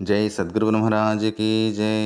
జై సద్గురు బ్రహ్మరాజుకి జై.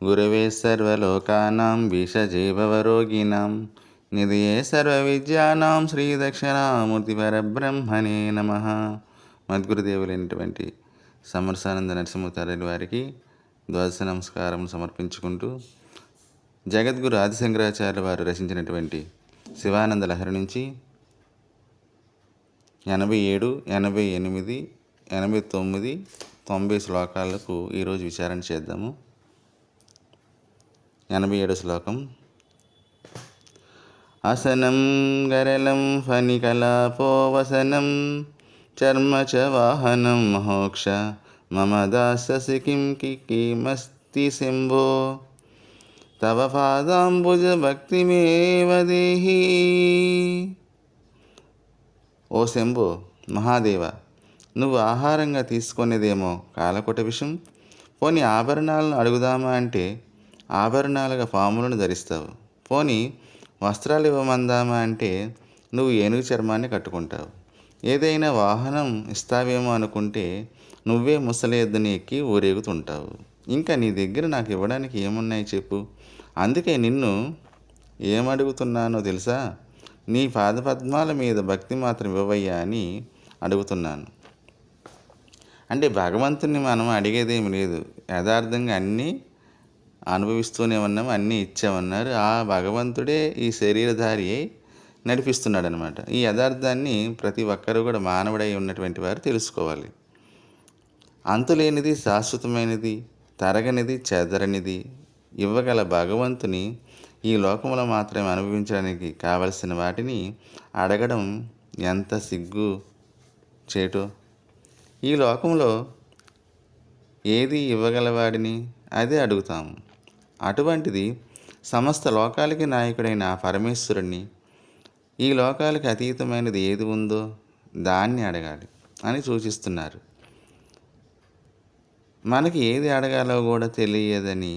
గురవే సర్వలోకానాం భీషజీవరోగిణాం నిధియే సర్వవిద్యానాం శ్రీ దక్షిణామూర్తి పరబ్రహ్మణే నమ. మద్గురుదేవులైనటువంటి సమరసానంద నరసింహతారని వారికి ద్వాదశ నమస్కారం సమర్పించుకుంటూ జగద్గురు ఆదిశంకరాచార్య వారు రచించినటువంటి శివానంద లహరి నుంచి ఎనభై ఏడు ఎనభై ఎనిమిది ఎనభై తొమ్మిది తొంభై శ్లోకాలకు ఈరోజు విచారణ చేద్దాము. ఎనభై ఏడు శ్లోకం. అసనం గరళం ఫణికలాపోవసనం చర్మ చ వాహనం మహోక్ష మమ దాససి కిం కిమస్తి శంభో తవ పాదాంబుజ భక్తిమేవ దేహి. ఓ శంభో మహాదేవ నువ్వు ఆహారంగా తీసుకునేదేమో కాలకొట విషం. పోని ఆభరణాలను అడుగుదామా అంటే ఆభరణాలుగా పాములను ధరిస్తావు. పోని వస్త్రాలు ఇవ్వమందామా అంటే నువ్వు ఏనుగు చర్మాన్ని కట్టుకుంటావు. ఏదైనా వాహనం ఇస్తావేమో అనుకుంటే నువ్వే ముసలి ఎద్దుని ఎక్కి ఊరేగుతుంటావు. ఇంకా నీ దగ్గర నాకు ఇవ్వడానికి ఏమున్నాయి చెప్పు. అందుకే నిన్ను ఏమడుగుతున్నానో తెలుసా? నీ పాదపద్మాల మీద భక్తి మాత్రం ఇవ్వవయ్యా అని అడుగుతున్నాను. అంటే భగవంతుని మనం అడిగేదేమి లేదు. యథార్థంగా అన్నీ అనుభవిస్తూనే ఉన్నాము అన్నీ ఇచ్చామన్నారు ఆ భగవంతుడే ఈ శరీరధారి అయి నడిపిస్తున్నాడు అనమాట ఈ యథార్థాన్ని ప్రతి ఒక్కరూ కూడా మానవుడై ఉన్నటువంటి వారు తెలుసుకోవాలి. అంతులేనిది శాశ్వతమైనది తరగనిది చెదరనిది ఇవ్వగల భగవంతుని ఈ లోకంలో మాత్రమే అనుభవించడానికి కావలసిన వాటిని అడగడం ఎంత సిగ్గు చేటో? ఈ లోకంలో ఏది ఇవ్వగలవాడిని? అదే అడుగుతాము. అటువంటిది సమస్త లోకాలకి నాయకుడైన పరమేశ్వరుణ్ణి ఈ లోకాలకి అతీతమైనది ఏది ఉందో దాన్ని అడగాలి అని సూచిస్తున్నారు. మనకి ఏది అడగాలో కూడా తెలియదని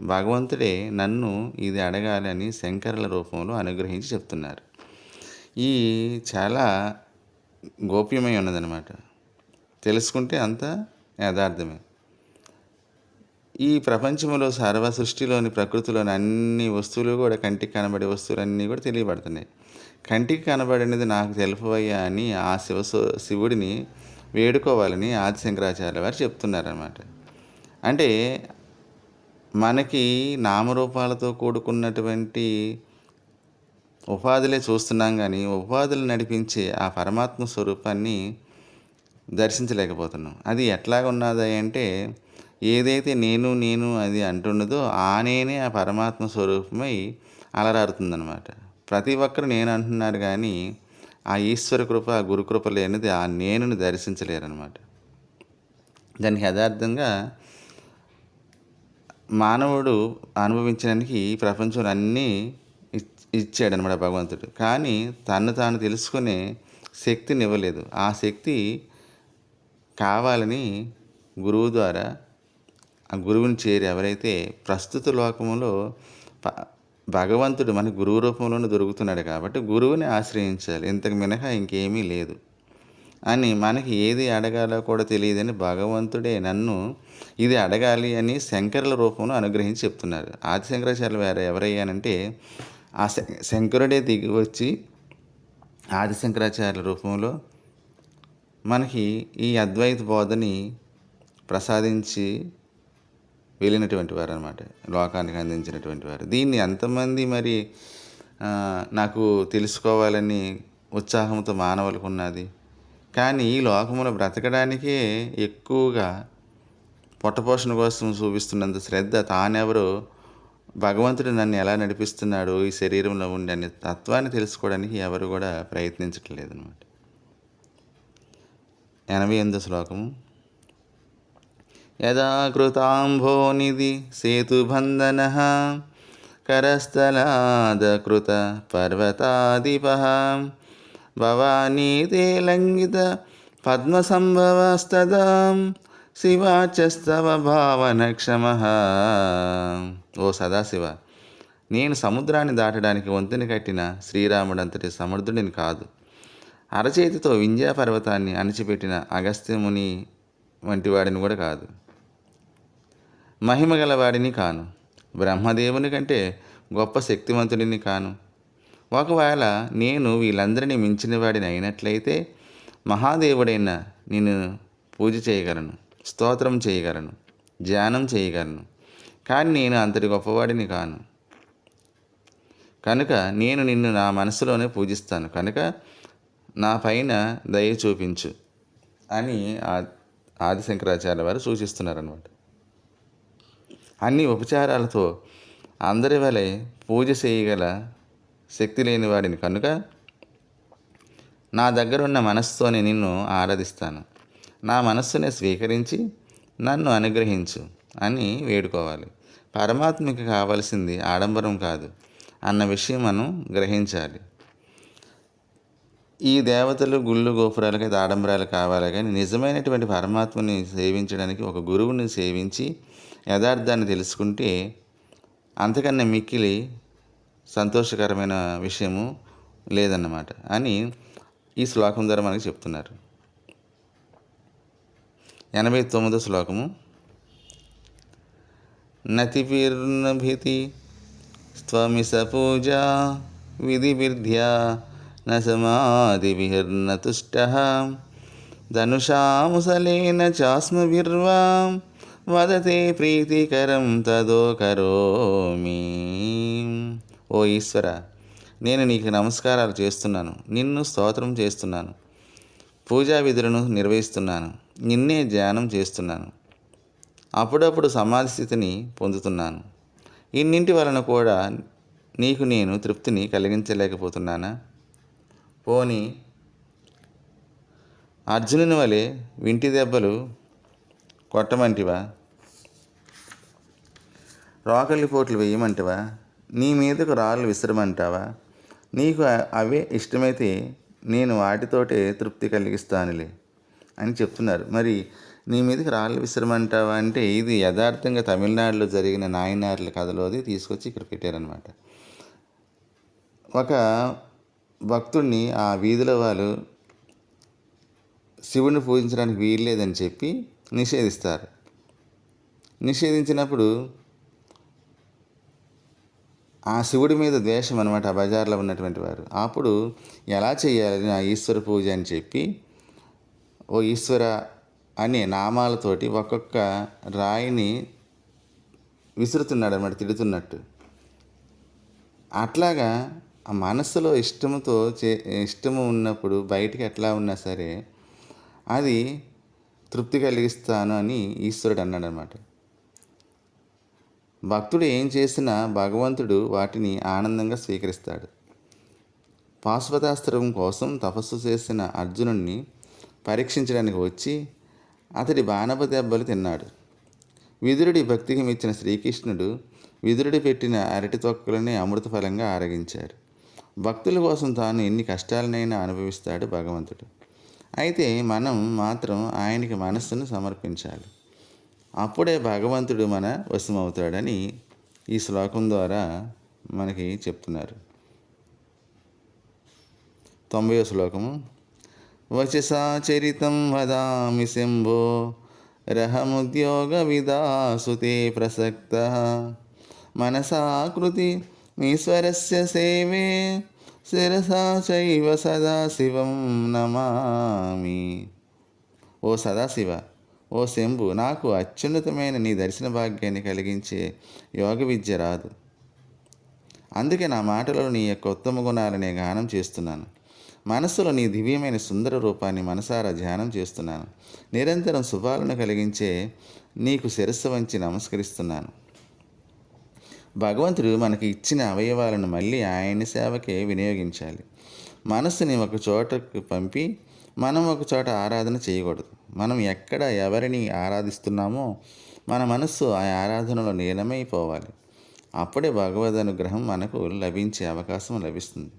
భగవంతుడే నన్ను ఇది అడగాలని శంకరుల రూపంలో అనుగ్రహించి చెప్తున్నారు. ఈ చాలా గోప్యమై ఉన్నదనమాట తెలుసుకుంటే అంత యథార్థమే. ఈ ప్రపంచంలో సర్వ సృష్టిలోని ప్రకృతిలోని అన్ని వస్తువులు కూడా కంటికి కనబడే వస్తువులన్నీ కూడా తెలియబడుతున్నాయి. కంటికి కనబడినది నాకు తెలుపవయ్యా అని ఆ శివ శివుడిని వేడుకోవాలని ఆదిశంకరాచార్య వారు చెప్తున్నారన్నమాట. అంటే మనకి నామరూపాలతో కూడుకున్నటువంటి ఉపాధులే చూస్తున్నాం కానీ ఉపాధులు నడిపించే ఆ పరమాత్మ స్వరూపాన్ని దర్శించలేకపోతున్నాం. అది ఎట్లాగ ఉన్నది అంటే ఏదైతే నేను నేను అది అంటున్నదో ఆ నేనే ఆ పరమాత్మ స్వరూపమై అలరారుతుందనమాట ప్రతి ఒక్కరు నేను అంటున్నారు కానీ ఆ ఈశ్వర కృప ఆ గురుకృప లేనిది ఆ నేనుని దర్శించలేరనమాట దానికి యథార్థంగా మానవుడు అనుభవించడానికి ఈ ప్రపంచంలో అన్నీ ఇచ్చాడనమాట భగవంతుడు. కానీ తను తాను తెలుసుకునే శక్తిని ఇవ్వలేదు ఆ శక్తి కావాలని గురువు ద్వారా ఆ గురువుని చేరి ఎవరైతే ప్రస్తుత లోకములో భగవంతుడు మన గురువు రూపంలోనే దొరుకుతున్నాడు కాబట్టి గురువుని ఆశ్రయించాలి. ఇంతకు మినహా ఇంకేమీ లేదు. అని మనకి ఏది అడగాలో కూడా తెలియదని భగవంతుడే నన్ను ఇది అడగాలి అని శంకరుల రూపంలో అనుగ్రహించి చెప్తున్నారు. ఆది శంకరాచార్యులు వేరే ఎవరయ్యానంటే ఆ శంకరుడే దిగి వచ్చి ఆది శంకరాచార్యుల రూపంలో మనకి ఈ అద్వైత బోధని ప్రసాదించి వెళ్ళినటువంటి వారు అనమాట లోకానికి అందించినటువంటి వారు. దీన్ని ఎంతమంది మరి నాకు తెలుసుకోవాలని ఉత్సాహంతో మానవులకు ఉన్నది. కానీ ఈ లోకంలో బ్రతకడానికే ఎక్కువగా పొట్టపోషణ కోసం చూపిస్తున్నంత శ్రద్ధ తానెవరు భగవంతుడు నన్ను ఎలా నడిపిస్తున్నాడు ఈ శరీరంలో ఉండే అనే తత్వాన్ని తెలుసుకోవడానికి ఎవరు కూడా ప్రయత్నించట్లేదు అనమాట ఎనభై ఎనిమిది శ్లోకము. యదా కృతాంభోనిధి సేతుబంధన కరస్థలాదకృత పర్వతాదిప భవానీతే లంఘిత పద్మసంభవస్తదా శివాచస్తవ భావన క్షమ. ఓ సదాశివ నేను సముద్రాన్ని దాటడానికి వంతెన కట్టిన శ్రీరాముడంతటి సమర్థుడిని కాదు. అరచేతితో వింధ్యా పర్వతాన్ని అణిచిపెట్టిన అగస్త్యముని వంటి వాడిని కూడా కాదు. మహిమ గలవాడిని కాను. బ్రహ్మదేవుని కంటే గొప్ప శక్తివంతుడిని కాను. ఒకవేళ నేను వీళ్ళందరినీ మించిన వాడిని అయినట్లయితే మహాదేవుడైన నేను పూజ చేయగలను స్తోత్రం చేయగలను ధ్యానం చేయగలను. కానీ నేను అంతటి గొప్పవాడిని కాను. కనుక నేను నిన్ను నా మనసులోనే పూజిస్తాను. కనుక నా పైన దయ చూపించు అని ఆది ఆదిశంకరాచార్య వారు సూచిస్తున్నారనమాట అన్ని ఉపచారాలతో అందరి వలె పూజ చేయగల శక్తి లేని వాడిని కనుక నా దగ్గర ఉన్న మనస్సుతోనే నిన్ను ఆరాధిస్తాను. నా మనస్సునే స్వీకరించి నన్ను అనుగ్రహించు అని వేడుకోవాలి. పరమాత్మకి కావలసింది ఆడంబరం కాదు. అన్న విషయం మనం గ్రహించాలి. ఈ దేవతలు గుళ్ళు గోపురాలకి ఆడంబరాలు కావాలి కానీ నిజమైనటువంటి పరమాత్మని సేవించడానికి ఒక గురువుని సేవించి యథార్థాన్ని తెలుసుకుంటే అంతకన్నా మిక్కిలి సంతోషకరమైన విషయము లేదన్నమాట. అని ఈ శ్లోకం ద్వారా మనకి చెప్తున్నారు. ఎనభై తొమ్మిదో శ్లోకము. నతిభిర్నభితి స్వమిస పూజా విధివిర్ధ్యా న సమాధిభిర్న తుష్ట ధనుషాముసలేన చాస్మభిర్వా వదతే ప్రీతికరం తదో కరోమి. ఓ ఈశ్వర నేను నీకు నమస్కారాలు చేస్తున్నాను. నిన్ను స్తోత్రం చేస్తున్నాను. పూజా విధులను నిర్వహిస్తున్నాను. నిన్నే ధ్యానం చేస్తున్నాను. అప్పుడప్పుడు సమాధి స్థితిని పొందుతున్నాను. ఇన్నింటి వలన కూడా నీకు నేను తృప్తిని కలిగించలేకపోతున్నానా? పోని అర్జునుని వలె వింటి దెబ్బలు కొట్టమంటివా? రోకలి పోట్లు వేయమంటివా? నీ మీదకు రాళ్ళు విసరమంటావా? నీకు అవే ఇష్టమైతే నేను వాటితోటే తృప్తి కలిగిస్తానులే అని చెప్తున్నారు. మరి నీ మీదకి రాళ్ళు విసరమంటావా అంటే ఇది యథార్థంగా తమిళనాడులో జరిగిన నాయనార్ల కథలోది తీసుకొచ్చి ఇక్కడ పెట్టారనమాట ఒక భక్తుడిని ఆ వీధిలో వాళ్ళు శివుని పూజించడానికి వీల్లేదని చెప్పి నిషేధిస్తారు. నిషేధించినప్పుడు ఆ శివుడి మీద ద్వేషం అనమాట ఆ బజార్లో ఉన్నటువంటి వారు. అప్పుడు ఎలా చేయాలి నా ఈశ్వర పూజ అని చెప్పి ఓ ఈశ్వర అనే నామాలతోటి ఒక్కొక్క రాయిని విసురుతున్నాడు అనమాట తిడుతున్నట్టు. అట్లాగా ఆ మనస్సులో ఇష్టముతో చే ఇష్టము ఉన్నప్పుడు బయటికి ఎట్లా ఉన్నా సరే అది తృప్తి కలిగిస్తాను అని ఈశ్వరుడు అన్నాడు అనమాట భక్తుడు ఏం చేసినా భగవంతుడు వాటిని ఆనందంగా స్వీకరిస్తాడు. పాశ్వతాస్త్రం కోసం తపస్సు చేసిన అర్జునుడిని పరీక్షించడానికి వచ్చి అతడి బాణప దెబ్బలు తిన్నాడు. విదురుడి భక్తికి మెచ్చిన శ్రీకృష్ణుడు విదురుడి పెట్టిన అరటి తొక్కలని అమృత ఫలంగా ఆరగించారు. భక్తుల కోసం తాను ఎన్ని కష్టాలనైనా అనుభవిస్తాడు భగవంతుడు. అయితే మనం మాత్రం ఆయనకి మనస్సును సమర్పించాలి. అప్పుడే భగవంతుడు మన వశమవుతాడని ఈ శ్లోకం ద్వారా మనకి చెప్తున్నారు. తొంభై శ్లోకము. వచసా చరితం వదామి శంభో రహముద్యోగ విదాసుతే ప్రసక్త మనసాకృతి ఈశ్వరస్య సేవే శిరసా చైవ సదాశివం నమామి. ఓ సదాశివ ఓ శంభు నాకు అత్యున్నతమైన నీ దర్శన భాగ్యాన్ని కలిగించే యోగ విద్య రాదు. అందుకే నా మాటలో నీ యొక్క ఉత్తమ గుణాలనే గానం చేస్తున్నాను. మనస్సులో నీ దివ్యమైన సుందర రూపాన్ని మనసారా ధ్యానం చేస్తున్నాను. నిరంతరం శుభాలను కలిగించే నీకు శిరస్సు వంచి నమస్కరిస్తున్నాను. భగవంతుడు మనకి ఇచ్చిన అవయవాలను మళ్ళీ ఆయన సేవకే వినియోగించాలి. మనస్సుని ఒక చోటకు పంపి మనం ఒక చోట ఆరాధన చేయకూడదు. మనం ఎక్కడ ఎవరిని ఆరాధిస్తున్నామో మన మనస్సు ఆ ఆరాధనలో నీలమైపోవాలి అప్పుడే భగవద్ అనుగ్రహం మనకు లభించే అవకాశం లభిస్తుంది.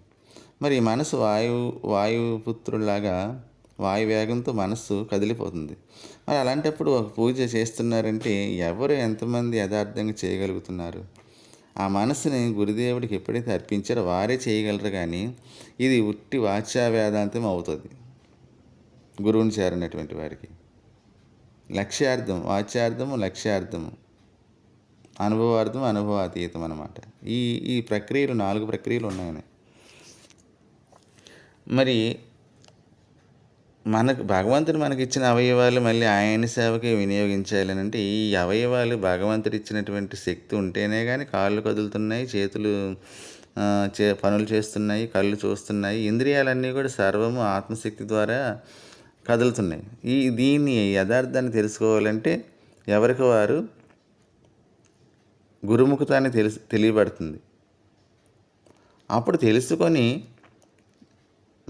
మరి ఈ మనసు వాయువు వాయుపుత్రులాగా వాయువేగంతో మనస్సు కదిలిపోతుంది. మరి అలాంటప్పుడు ఒక పూజ చేస్తున్నారంటే ఎవరు ఎంతమంది యథార్థంగా చేయగలుగుతున్నారు? ఆ మనసుని గురుదేవుడికి ఎప్పుడైతే అర్పించారో వారే చేయగలరు కానీ ఇది ఉట్టి వాచ్యా వేదాంతం అవుతుంది. గురువుని చేరినటువంటి వారికి. లక్ష్యార్థం వాచ్యార్థము లక్ష్యార్థము. అనుభవార్థం అనుభవాతీతం అనమాట ఈ ఈ ప్రక్రియలు నాలుగు ప్రక్రియలు ఉన్నాయని. మరి మనకు భగవంతుడు మనకి ఇచ్చిన అవయవాలు మళ్ళీ ఆయన సేవకి వినియోగించాలి అంటే ఈ అవయవాలు భగవంతుడు ఇచ్చినటువంటి శక్తి ఉంటేనే కానీ కాళ్ళు కదులుతున్నాయి చేతులు చే పనులు చేస్తున్నాయి కళ్ళు చూస్తున్నాయి ఇంద్రియాలన్నీ కూడా సర్వము ఆత్మశక్తి ద్వారా కదులుతున్నాయి. ఈ దీన్ని యథార్థాన్ని తెలుసుకోవాలంటే ఎవరికి వారు గురుముఖతాన్ని తెలుసు తెలియబడుతుంది. అప్పుడు తెలుసుకొని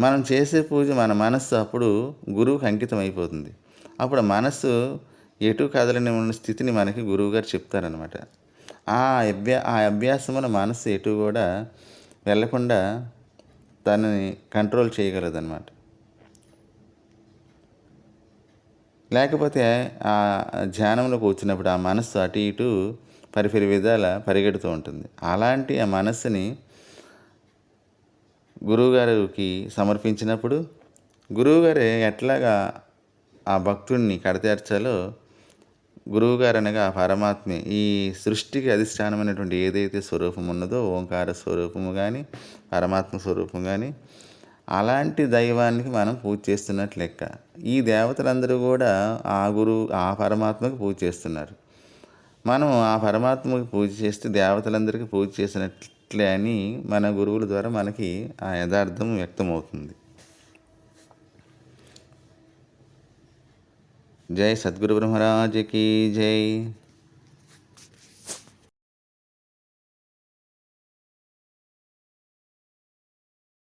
మనం చేసే పూజ మన మనస్సు అప్పుడు గురువుకు అంకితం అయిపోతుంది అప్పుడు మనస్సు ఎటు కదలని ఉన్న స్థితిని మనకి గురువుగారు చెప్తారనమాట ఆ అభ్యా ఆ అభ్యాసమున మనస్సు ఎటు కూడా వెళ్ళకుండా తనని కంట్రోల్ చేయగలదన్నమాట. లేకపోతే ఆ ధ్యానంలో కూర్చున్నప్పుడు ఆ మనస్సు అటు ఇటు పరిపరి విధాల పరిగెడుతూ ఉంటుంది. అలాంటి ఆ మనస్సుని గురువుగారికి సమర్పించినప్పుడు గురువుగారు ఎట్లాగా ఆ భక్తుడిని కడతేర్చాలో గురువుగారు అనగా పరమాత్మే ఈ సృష్టికి అధిష్టానమైనటువంటి ఏదైతే స్వరూపం ఉన్నదో ఓంకార స్వరూపము కానీ పరమాత్మ స్వరూపం కానీ అలాంటి దైవానికి మనం పూజ చేస్తున్నట్లు లెక్క. ఈ దేవతలందరూ కూడా ఆ గురువు ఆ పరమాత్మకు పూజ చేస్తున్నారు. మనం ఆ పరమాత్మకి పూజ చేస్తే దేవతలందరికీ పూజ చేసినట్లు అని మన గురువుల ద్వారా మనకి ఆ యథార్థం వ్యక్తమవుతుంది. జై సద్గురు బ్రహ్మరాజకి జై.